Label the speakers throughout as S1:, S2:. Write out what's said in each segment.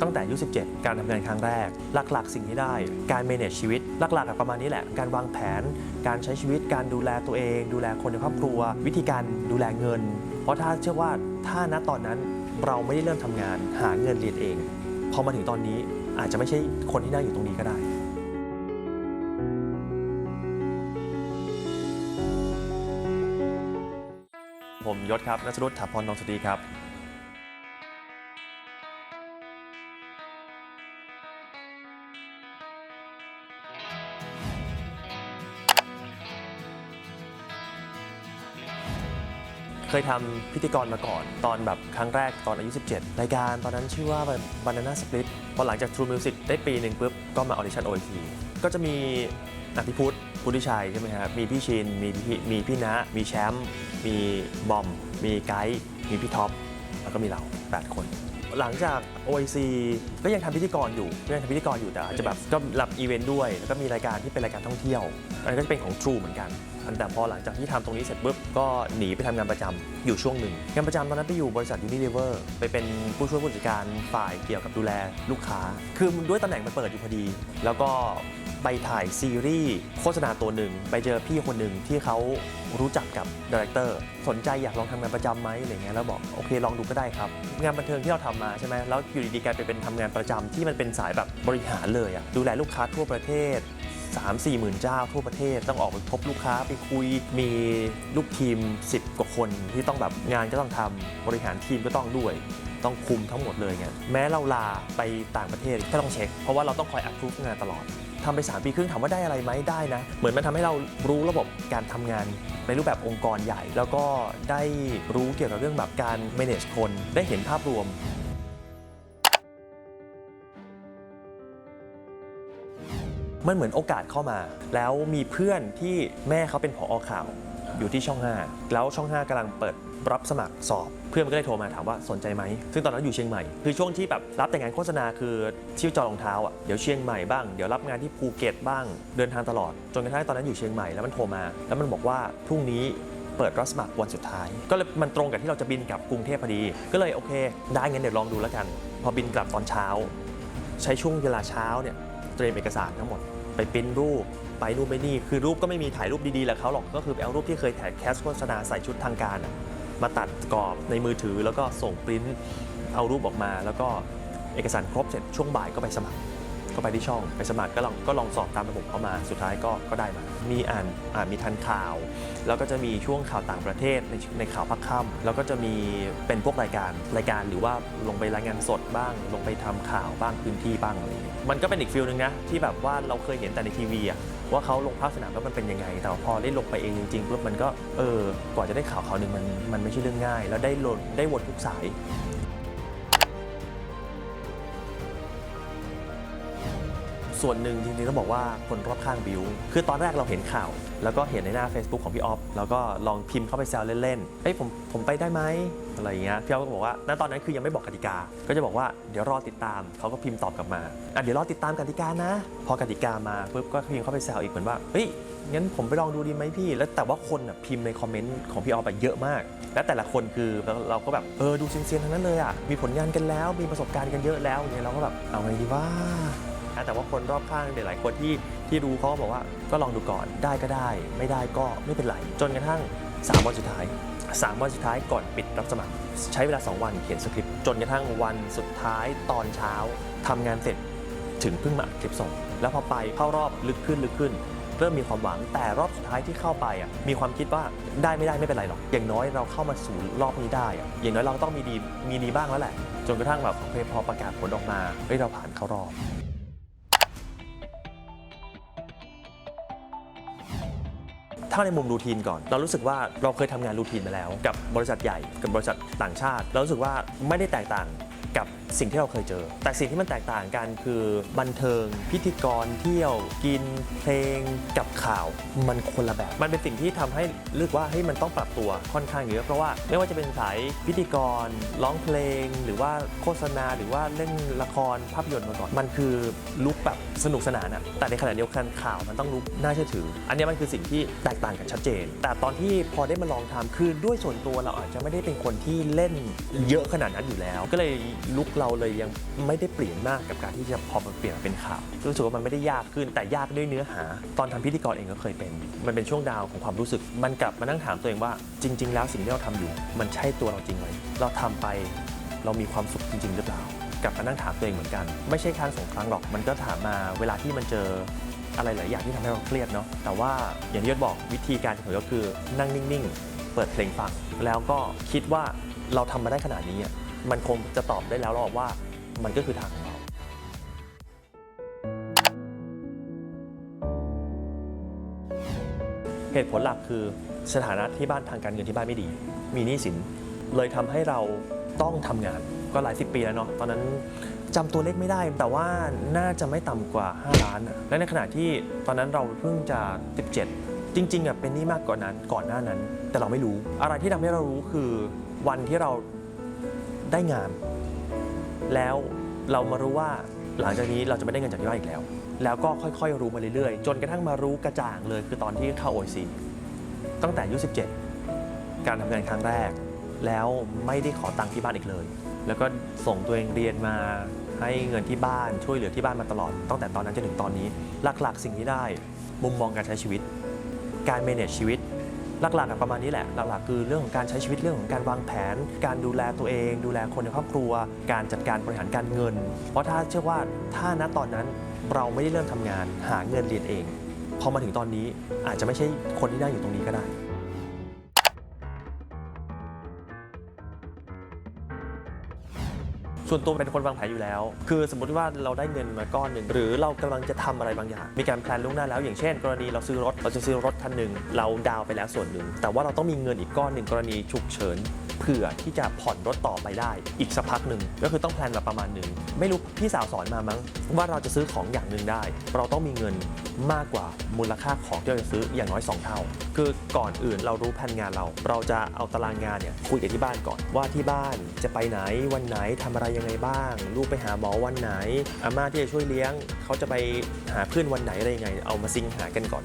S1: ตั้งแต่อายุ17 การทำงานครั้งแรก หลักๆ สิ่งที่ได้ การ manage ชีวิต หลักๆประมาณนี้แหละ การวางแผน การใช้ชีวิต การดูแลตัวเอง ดูแลคนในครอบครัว วิธีการดูแลเงิน เพราะถ้าเชื่อว่าถ้าณตอนนั้นเราไม่ได้เริ่มทำงาน หาเงินเรียนเอง พอมาถึงตอนนี้อาจจะไม่ใช่คนที่นั่งอยู่ตรงนี้ก็ได้ผมยศครับนัชรุตถาพรนองสุดีครับ เคยทำพิธีกรมาก่อน ตอนแบบครั้งแรกตอนอายุ 17 รายการตอนนั้นชื่อว่า Banana Split พอหลังจาก True Music ได้ปีหนึ่งปุ๊บ ก็มาออดิชั่น OIT ก็จะมีอภิพุทธพุทธิชัยใช่ไหมครับมีพี่ชิน มีพี่มีพี่ณะมีแชมป์มีบอม มีไกด์ มีพี่ท็อป แล้วก็มีเรา 8 คน หลังจาก OIC ก็ยังทำพิธีกรอยู่ก็ยังทำพิธีกรอยู่แต่อาจจะแบบก็รับอีเวนต์ด้วย แล้วก็มีรายการที่เป็นรายการท่องเที่ยว อันนี้ก็จะเป็นของ True เหมือนกัน แต่พอหลังจากที่ทำตรงนี้เสร็จปุ๊บก็หนีไปทำงานประจำอยู่ช่วงหนึ่งงานประจำตอนนั้นไปอยู่บริษัท Unilever ไปเป็นผู้ช่วยผู้จัดการฝ่ายเกี่ยวกับดูแลลูกค้า คือด้วยตำแหน่งมันเปิดอยู่พอดี แล้วก็ ไปถ่ายซีรีส์โฆษณาตัวหนึ่ง ไปเจอพี่คนหนึ่งที่เขารู้จักกับดีเรคเตอร์สนใจอยากลองทำงานประจำไหมอะไรเงี้ยแล้วบอกโอเคลองดูก็ได้ครับ งานบันเทิงที่เราทำมาใช่ไหมแล้วอยู่ดีๆกลายไปเป็นทำงานประจำที่มันเป็นสายแบบบริหารเลยอะดูแลลูกค้าทั่วประเทศ3 4หมื่นเจ้าทั่วประเทศต้องออกไปพบลูกค้าไปคุยมีลูกทีม 10 กว่าคนที่ต้องแบบงานก็ต้องทำบริหารทีมก็ต้องด้วย ต้องคุมทั้งหมดเลยไงแม้เราลาไปต่างประเทศก็ต้องเช็ค เพราะว่าเราต้องคอยอัพรูฟงานตลอด ทำไป 3 ปีครึ่งถามว่าได้อะไรไหมได้นะ เหมือนมันทำให้เรารู้ระบบการทำงานในรูปแบบองค์กรใหญ่ แล้วก็ได้รู้เกี่ยวกับเรื่องแบบการ manage คนได้เห็นภาพรวม มันเหมือนโอกาสเข้ามา แล้วมีเพื่อนที่แม่เขาเป็นผอข่าว อยู่ที่ช่อง 5 แล้วช่อง 5กำลังเปิด รับสมัครสอบเพื่อนมันก็เลยโทรมาถามว่าสนใจไหม ซึ่งตอนนั้นอยู่เชียงใหม่ คือช่วงที่แบบรับแต่งงานโฆษณาคือชิ่วจอรองเท้าอะ เดี๋ยวเชียงใหม่บ้าง เดี๋ยวรับงานที่ภูเก็ตบ้าง เดินทางตลอด จนกระทั่งตอนนั้นอยู่เชียงใหม่แล้วมันโทรมา แล้วมันบอกว่าพรุ่งนี้เปิดรับสมัครวันสุดท้าย ก็เลยมันตรงกับที่เราจะบินกลับกรุงเทพพอดี ก็เลยโอเค ได้งั้นเดี๋ยวลองดูแล้วกัน พอบินกลับตอนเช้า ใช้ช่วงเวลาเช้าเนี่ยเตรียมเอกสารทั้งหมดไปปริ้นรูปไปรูปไปนี่คือรูปก็ไม่มีถ่ายรูปดีๆแหละเขาหรอกก็คือเอารูปที่เคยถ่ายแคสโฆษณาใส่ชุดทางการอะ มาตัดกรอบในมือถือ แล้วก็ส่งปริ้นเอารูปออกมา แล้วก็เอกสารครบเสร็จช่วงบ่ายก็ไปสมัคร ก็ไปที่ช่องไปสมัครก็ลองก็ลองสอบตามระบบเข้ามาสุดท้ายก็ก็ได้มา มีอ่านอ่านมีทันข่าว แล้วก็จะมีช่วงข่าวต่างประเทศในในข่าวพักค่ำแล้วก็จะมีเป็นพวกรายการรายการหรือว่าลงไปรายงานสดบ้าง ลงไปทำข่าวบ้างพื้นที่บ้างอะไรอย่างเงี้ยมันก็เป็นอีกฟิลหนึ่งนะที่แบบว่าเราเคยเห็นแต่ในทีวีอะว่าเขาลงภาคสนามแล้วมันเป็นยังไง แต่พอได้ลงไปเองจริงๆปุ๊บมันก็เออกว่าจะได้ข่าวข่าวหนึ่งมันมันไม่ใช่เรื่องง่าย แล้วได้โหลดได้วนทุกสาย ส่วนหนึ่งจริงๆต้องบอกว่าคนรอบข้างบิว คือตอนแรกเราเห็นข่าว แล้วก็เห็นในหน้า Facebook ของพี่ออฟแล้วก็ลองพิมพ์เข้าไปแซวเล่นๆเฮ้ยผมผมไปได้ไหมอะไรอย่างเงี้ยพี่ออฟก็บอกว่าณตอนนั้นคือยังไม่บอกกติกา ก็จะบอกว่าเดี๋ยวรอติดตามเขาก็พิมพ์ตอบกลับมาอะเดี๋ยวรอติดตามกติกานะ พอกติกามาปุ๊บก็พิมพ์เข้าไปแซวอีกเหมือนว่าเฮ้ยงั้นผมไปลองดูดีไหมพี่ แล้วแต่ว่าคนอะพิมพ์ในคอมเมนต์ของพี่ออฟแบบเยอะมาก และแต่ละคนคือเราก็แบบเออดูเซียนๆทั้งนั้นเลยอะมีผลงานกันแล้วมีประสบการณ์กันเยอะแล้วเงี้ยเราก็แบบเอาไงดีว่า แต่ว่าคนรอบข้างหลายๆคนที่ที่รู้เขาก็บอกว่าก็ลองดูก่อนได้ก็ได้ ไม่ได้ก็ไม่เป็นไร จนกระทั่ง 3 วันสุดท้าย 3 วันสุดท้ายก่อนปิดรับสมัคร ใช้เวลา 2 วันเขียนสคริปต์จนกระทั่งวันสุดท้ายตอนเช้าทำงานเสร็จถึงเพิ่งมาอัดคลิปส่ง แล้วพอไปเข้ารอบลึกขึ้นลึกขึ้น เริ่มมีความหวังแต่รอบสุดท้ายที่เข้าไปอะมีความคิดว่าได้ไม่ได้ไม่เป็นไรหรอก อย่างน้อยเราเข้ามาสู่รอบนี้ได้อะอย่างน้อยเราต้องมีดีมีดีบ้างแล้วแหละ จนกระทั่งแบบพอประกาศผลออกมาเฮ้ยเราผ่านเข้ารอบ ถ้าในมุมรูทีนก่อน เรารู้สึกว่าเราเคยทำงานรูทีนมาแล้ว กับบริษัทใหญ่กับบริษัทต่างชาติ เรารู้สึกว่าไม่ได้แตกต่าง สิ่งที่เราเคยเจอ แต่สิ่งที่มันแตกต่างกันคือบันเทิงพิธีกรเที่ยวกินเพลงกับข่าวมันคนละแบบ มันเป็นสิ่งที่ทำให้เลือกว่าให้ยมันต้องปรับตัวค่อนข้างเยอะเพราะว่าไม่ว่าจะเป็นสายพิธีกรร้องเพลง หรือว่าโฆษณา หรือว่าเล่นละครภาพยนตร์มาก่อนมันคือลุกแบบสนุกสนานอะแต่ในขณะเดียวกันข่าวมันต้องลุกน่าเชื่อถือ อันนี้มันคือสิ่งที่แตกต่างกันชัดเจน แต่ตอนที่พอได้มาลองทำคือด้วยส่วนตัวเราอาจจะไม่ได้เป็นคนที่เล่นเยอะขนาดนั้นอยู่แล้ว ก็เลยลุกเราเลยยังไม่ได้เปลี่ยนมากกับการที่จะพอมาเปลี่ยนเป็นข่าวรู้สึกว่ามันไม่ได้ยากขึ้นแต่ยากด้วยเนื้อหา ตอนทำพิธีกรเองก็เคยเป็น มันเป็นช่วงดาวของความรู้สึก มันกลับมานั่งถามตัวเองว่าจริง ๆ แล้วสิ่งที่เราทำอยู่ มันใช่ตัวเราจริงไหมเราทำไปเรามีความสุขจริง ๆ หรือเปล่ากลับมานั่งถามตัวเองเหมือนกัน ไม่ใช่ครั้งสองครั้งหรอกมันก็ถามมาเวลาที่มันเจออะไรหลายอย่างที่ทำให้เราเครียดเนาะแต่ว่าอย่างที่ยศบอกวิธีการของผมก็คือนั่งนิ่ง ๆ เปิดเพลงฟังแล้วก็คิดว่าเราทำมาได้ขนาดนี้ มันคงจะตอบได้แล้วหรอกว่ามันก็คือทางของเราเหตุผลหลักคือสถานะที่บ้านทางการเงินที่บ้านไม่ดี มีหนี้สินเลยทำให้เราต้องทำงานก็หลายสิบปีแล้วเนาะตอนนั้นจำตัวเลขไม่ได้ แต่ว่าน่าจะไม่ต่ำกว่า 5 ล้าน และในขณะที่ตอนนั้นเราเพิ่งจะ 17 จริงๆอะเป็นหนี้มากกว่านั้นก่อนหน้านั้น แต่เราไม่รู้ อะไรที่ทำให้เรารู้คือวันที่เรา ได้งาน แล้วเรามารู้ว่าหลังจากนี้เราจะไม่ได้เงินจากที่บ้านอีกแล้ว แล้วก็ค่อยๆ รู้มาเรื่อยๆ จนกระทั่งมารู้กระจ่างเลย คือตอนที่เข้า OIC ตั้งแต่อายุ17 การทำงานครั้งแรก แล้วไม่ได้ขอตังค์ที่บ้านอีกเลย แล้วก็ส่งตัวเองเรียนมาให้เงินที่บ้านช่วยเหลือที่บ้านมาตลอด ตั้งแต่ตอนนั้นจนถึงตอนนี้ หลักๆ สิ่งที่ได้ มุมมองการใช้ชีวิต การ manage ชีวิต หลักๆประมาณนี้แหละหลักๆคือเรื่องของการใช้ชีวิตเรื่องของการวางแผน การดูแลตัวเอง ดูแลคนในครอบครัว การจัดการบริหารการเงิน เพราะถ้าเชื่อว่าถ้าณตอนนั้นเราไม่ได้เริ่มทำงานหาเงินเรียนเองพอมาถึงตอนนี้อาจจะไม่ใช่คนที่นั่งอยู่ตรงนี้ก็ได้ ส่วนตัวเป็นคนวางแผนอยู่แล้ว คือสมมติว่าเราได้เงินมาก้อนหนึ่งหรือเรากำลังจะทำอะไรบางอย่าง มีการแพลนล่วงหน้าแล้ว อย่างเช่น กรณีเราซื้อรถเราจะซื้อรถคันหนึ่งเราดาวไปแล้วส่วนหนึ่งแต่ว่าเราต้องมีเงินอีกก้อนหนึ่งกรณีฉุกเฉิน เผื่อที่จะผ่อนรถต่อไปได้ อีกสักพักหนึ่งก็คือต้องแพลนมาประมาณหนึ่งไม่รู้พี่สาวสอนมามั้งว่าเราจะซื้อของอย่างหนึ่งได้ เราต้องมีเงินมากกว่ามูลค่าของที่เราจะซื้ออย่างน้อย 2 เท่า คือก่อนอื่นเรารู้แผนงานเรา เราจะเอาตารางงานเนี่ยคุยกับที่บ้านก่อนว่าที่บ้านจะไปไหนวันไหนทำอะไรยังไงบ้าง ลูกไปหาหมอวันไหนอาม่าที่จะช่วยเลี้ยง เขาจะไปหาเพื่อนวันไหนอะไรยังไง เอามาซิงหากันก่อน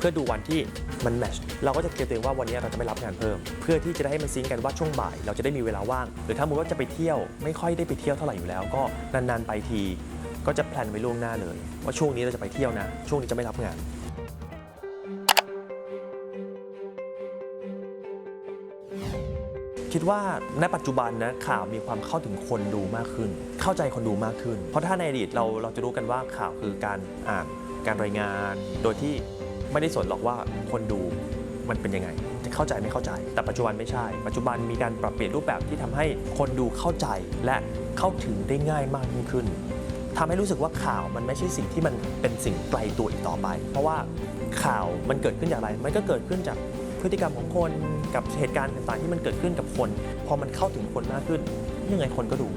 S1: เพื่อดูวันที่มันแมชเราก็จะเตรียมตัวเองว่าวันนี้เราจะไม่รับงานเพิ่ม เพื่อที่จะได้ให้มันซิงกันว่าช่วงบ่าย เราจะได้มีเวลาว่าง หรือถ้ามุติว่าจะไปเที่ยวไม่ค่อยได้ไปเที่ยวเท่าไหร่อยู่แล้ว ก็นานๆไปที ก็จะแพลนไว้ล่วงหน้าเลย ว่าช่วงนี้เราจะไปเที่ยวนะ ช่วงนี้จะไม่รับงานคิดว่าณปัจจุบันนะข่าวมีความเข้าถึงคนดูมากขึ้น เข้าใจคนดูมากขึ้น เพราะถ้าในอดีตเราเราจะรู้กันว่าข่าวคือการอ่านการรายงานโดยที่ ไม่ได้สนหรอกว่าคนดูมันเป็นยังไง จะเข้าใจไม่เข้าใจ แต่ปัจจุบันไม่ใช่ ปัจจุบันมีการปรับเปลี่ยนรูปแบบที่ทำให้คนดูเข้าใจและเข้าถึงได้ง่ายมากยิ่งขึ้นทำให้รู้สึกว่าข่าวมันไม่ใช่สิ่งที่มันเป็นสิ่งไกลตัวอีกต่อไป เพราะว่าข่าวมันเกิดขึ้นจากอะไร มันก็เกิดขึ้นจากพฤติกรรมของคนกับเหตุการณ์ต่างๆที่มันเกิดขึ้นกับคน พอมันเข้าถึงคนมากขึ้นยังไงคนก็ดู